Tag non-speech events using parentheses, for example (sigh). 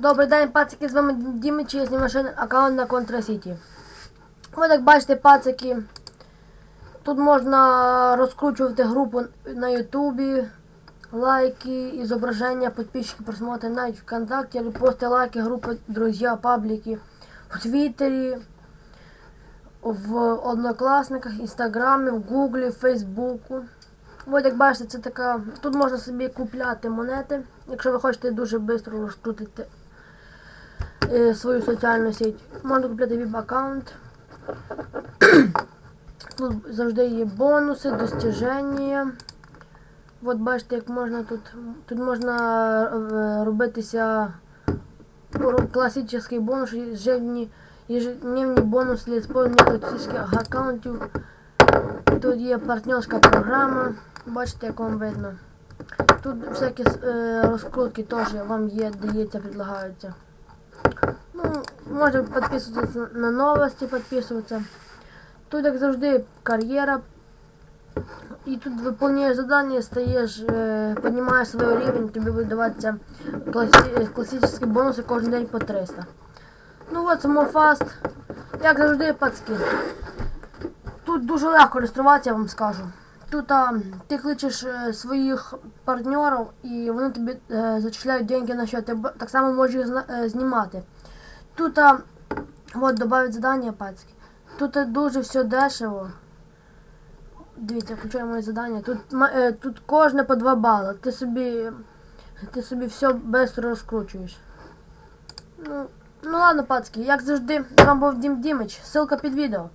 Добрий день, пацики, з вами Дімич, я знімаю аккаунт на City. Ви як бачите, пацики, тут можна розкручувати групу на Ютубі, лайки, ізображення, підписчики, просмотри навіть ВКонтакте, репости, лайки, групи, друзі, пабліки, в Твіттері, в Однокласниках, Інстаграмі, в Гуглі, в Фейсбуку. От як бачите, це така. Тут можна собі купляти монети, якщо ви хочете дуже швидко розкрутити е, свою соціальну сеть. Можна купляти віп-аккаунт. (coughs) Тут завжди є бонуси, достіження. От бачите, як можна тут. Тут можна е, робитися класичний бонус, ежедневні, ежедневні бонуси для класичних аккаунтів. Тут є партнерська програма. Бачите, як вам видно. Тут всякі е, розкрутки теж вам є, дається, предлагаються. Ну, можна підписуватися на новості, підписуватися. Тут, як завжди, кар'єра. І тут виконуєш завдання, стаєш, е, піднімаєш свій рівень, тобі буде даватися класі, класичні бонуси кожен день по 300. Ну от само фаст. Як завжди, пацки. Тут дуже легко реєструватися, я вам скажу. Тут ти кличеш е, своїх партнерів і вони тобі е, зачисляють деньги на счет. Ти так само можеш їх е, знімати. Тут а, додають задання пацьки. Тут а, дуже все дешево. Дивіться, включаю моє задання. Тут, е, тут кожне по 2 бали. Ти собі, ти собі все швидко розкручуєш. Ну, ну ладно, пацки, як завжди, з вами був Дім Дімич. Ссылка під відео.